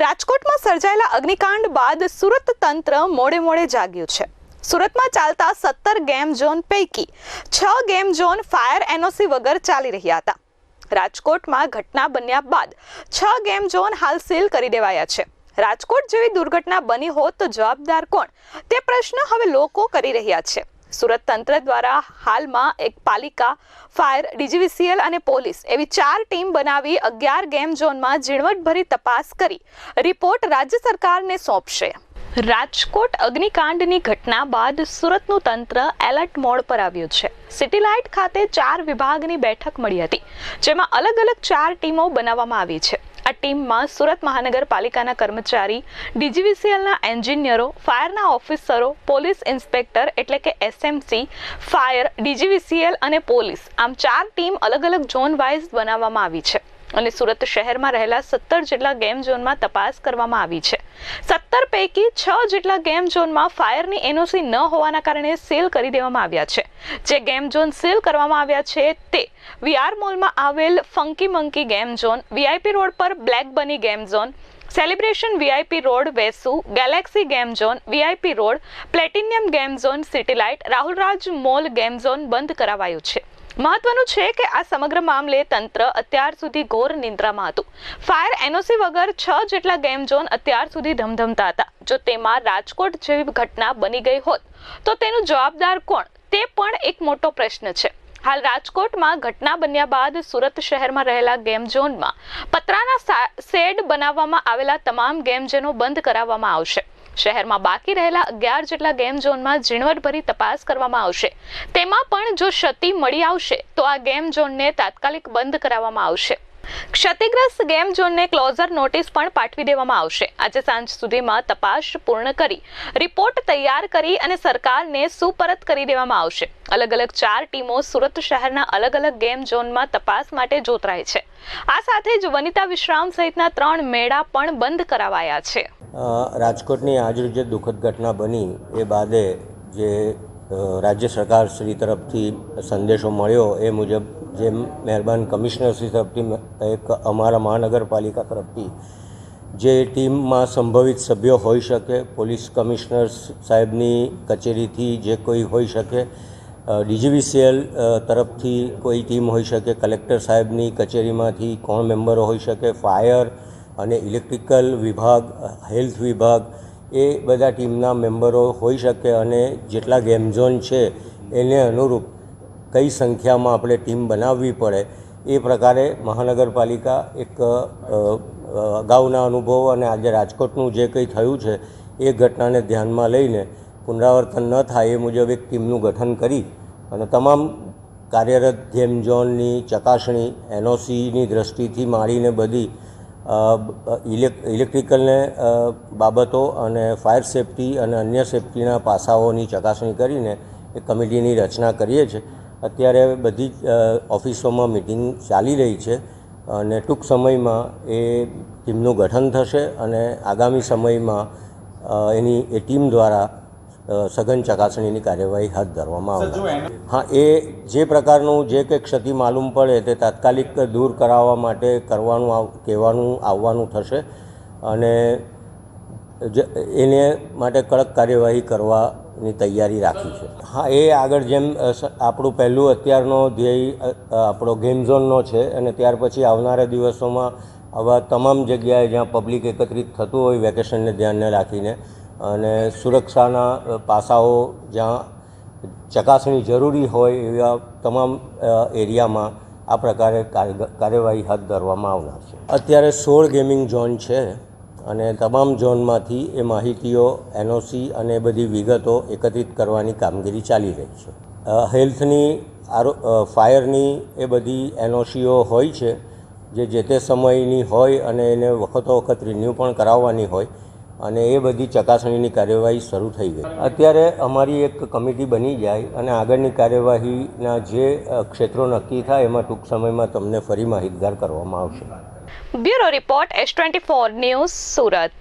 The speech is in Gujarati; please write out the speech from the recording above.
રાજકોટમાં સર્જાયેલા અગ્નિકાંડ બાદ સુરત તંત્ર મોડે મોડે જાગ્યું છે. સુરતમાં ચાલતા સત્તર ગેમ ઝોન પૈકી છ ગેમ ઝોન ફાયર એનઓસી વગર ચાલી રહ્યા હતા. રાજકોટમાં ઘટના બન્યા બાદ છ ગેમ ઝોન હાલ સીલ કરી દેવાયા છે. રાજકોટ જેવી દુર્ઘટના બની હોત તો જવાબદાર કોણ? તે પ્રશ્ન હવે લોકો કરી રહ્યા છે. સુરત તંત્ર દ્વારા હાલમાં એક પાલિકા, ફાયર, ડીજીવીસીએલ અને પોલીસ એવી ચાર ટીમ બનાવી અગિયાર ગેમ ઝોનમાં ઝીણવટભરી તપાસ કરી. રિપોર્ટ રાજ્ય સરકારને સોંપશે. રાજકોટ અગ્નિકાંડની ઘટના બાદ સુરતનું તંત્ર એલર્ટ મોડ પર આવ્યું છે. સિટીલાઇટ ખાતે ચાર વિભાગની બેઠક મળી હતી, જેમાં અલગ અલગ ચાર ટીમો બનાવવામાં આવી છે. આ ટીમમાં સુરત મહાનગરપાલિકાના કર્મચારી, ડીજીવીસીએલના એન્જિનિયરો, ફાયરના ઓફિસરો, પોલીસ ઇન્સ્પેક્ટર એટલે કે એસએમસી, ફાયર, ડીજીવીસીએલ અને પોલીસ આમ ચાર ટીમ અલગ અલગ ઝોન વાઇઝ બનાવવામાં આવી છે. અને સુરત શહેરમાં રહેલા સત્તર જેટલા ગેમ ઝોનમાં તપાસ કરવામાં આવી છે. સત્તર પૈકી છ જેટલા ગેમ ઝોનમાં ફાયરની એનઓસી ન હોવાના કારણે સીલ કરી દેવામાં આવ્યા છે. જે ગેમ ઝોન સીલ કરવામાં આવ્યા છે તે વીઆર મોલમાં આવેલ Funky Monkey game zone, VIP road પર Black Bunny game zone, celebration VIP road, Vesu, galaxy game zone, VIP road, platinum game zone city light Rahulraj mall game zone બંધ કરાવાયું છે. મહત્વનું છે કે આ સમગ્ર મામલે તંત્ર અત્યાર સુધી ઘોર નિંદ્રામાં હતું. ફાયર એનઓસી વગર છ જેટલા ગેમ ઝોન અત્યાર સુધી ધમધમતા હતા. જો તેમાં રાજકોટ જેવી ઘટના બની ગઈ હોત, તો તેનું જવાબદાર કોણ? તે પણ એક મોટો પ્રશ્ન છે. હાલ રાજકોટમાં ઘટના બન્યા બાદ સુરત શહેરમાં રહેલા ગેમ ઝોનમાં પતરાના શેડ બનાવવામાં આવેલા તમામ ગેમ ઝોનો બંધ કરાવવામાં આવશે. શહેરમાં બાકી રહેલા અગિયાર જેટલા ગેમ ઝોનમાં ઝીણવટભરી તપાસ કરવામાં આવશે. તેમાં પણ જો ક્ષતિ મળી આવશે, તો આ ગેમ ઝોનને તાત્કાલિક બંધ કરાવવામાં આવશે. ક્ષતિગ્રસ્ત ગેમ ઝોનને ક્લોઝર નોટિસ પણ પાઠવી દેવામાં આવશે. આજે સાંજ સુધીમાં તપાસ પૂર્ણ કરી રિપોર્ટ તૈયાર કરી અને સરકારને સુપરત કરી દેવામાં આવશે. અલગ અલગ ચાર ટીમો સુરત શહેરના અલગ અલગ ગેમ ઝોનમાં તપાસ માટે જોતરાય છે. આ સાથે જ વનિતા વિશ્રામ સહિતના ત્રણ મેળા પણ બંધ કરાવાયા છે. રાજકોટની આજરોજ જે દુઃખદ ઘટના બની, એ બાદે જે રાજ્ય સરકાર શ્રી તરફથી સંદેશો મળ્યો એ મુજબ જેમ મહેરબાન કમિશનર શ્રી તરફથી એક અમારા મહાનગરપાલિકા તરફથી જે ટીમમાં સંભવિત સભ્યો હોઈ શકે, પોલીસ કમિશનર સાહેબની કચેરીથી જે કોઈ હોઈ શકે ડીજીવીસીએલ તરફથી કોઈ ટીમ હોઈ શકે, કલેક્ટર સાહેબની કચેરીમાંથી કોણ મેમ્બરો હોઈ શકે, ફાયર અને ઇલેક્ટ્રિકલ વિભાગ, હેલ્થ વિભાગ એ બધા ટીમના મેમ્બરો હોઈ શકે અને જેટલા ગેમ ઝોન છે એને અનુરૂપ કઈ સંખ્યામાં આપણે ટીમ બનાવવી પડે એ પ્રકારે મહાનગરપાલિકા એક અગાઉના અનુભવ અને આજે રાજકોટનું જે કંઈ થયું છે એ ઘટનાને ધ્યાનમાં લઈને પુનરાવર્તન ન થાય એ મુજબ એક ટીમનું ગઠન કરી અને તમામ કાર્યરત ગેમ ઝોનની ચકાસણી, એનઓસીની દ્રષ્ટિથી માંડીને બધી ઇલેક્ટ્રિકલને બાબતો અને ફાયર સેફટી અને અન્ય સેફટીના પાસાઓની ચકાસણી કરીને એક કમિટીની રચના કરીએ છીએ. અત્યારે બધી જ ઓફિસોમાં મિટિંગ ચાલી રહી છે અને ટૂંક સમયમાં એ ટીમનું ગઠન થશે અને આગામી સમયમાં એની, એ ટીમ દ્વારા સઘન ચકાસણીની કાર્યવાહી હાથ ધરવામાં આવશે હા એ જે પ્રકારનું જે કંઈ ક્ષતિ માલુમ પડે તે તાત્કાલિક દૂર કરાવવા માટે કરવાનું આવ કહેવાનું આવવાનું થશે અને એને માટે કડક કાર્યવાહી કરવાની તૈયારી રાખી છે. હા એ આગળ જેમ આપણું પહેલું અત્યારનો ધ્યેય આપણો ગેમ ઝોનનો છે અને ત્યાર પછી આવનારા દિવસોમાં આવા તમામ જગ્યાએ જ્યાં પબ્લિક એકત્રિત થતું હોય વેકેશનને ધ્યાને રાખીને અને સુરક્ષાના પાસાઓ જ્યાં ચકાસણી જરૂરી હોય એવા તમામ એરિયામાં આ પ્રકારે કાર્ય- કાર્યવાહી હાથ ધરવામાં આવનાર છે. અત્યારે સોળ ગેમિંગ ઝોન છે અને તમામ ઝોનમાંથી એ માહિતીઓ, એનઓસી અને બધી વિગતો એકત્રિત કરવાની કામગીરી ચાલી રહી છે. હેલ્થની આરો ફાયરની એ બધી એનઓસીઓ હોય છે, જે જે તે સમયની હોય અને એને વખતો વખત રિન્યૂ પણ કરાવવાની હોય અને એ બધી ચકાસણીની કાર્યવાહી શરૂ થઈ ગઈ. અત્યારે અમારી એક કમિટી બની જાય અને આગળની કાર્યવાહીના જે ક્ષેત્રો નક્કી થાય એમાં ટૂંક સમયમાં તમને ફરી માહિતગાર કરવામાં આવશે. Bureau report S twenty four news Surat.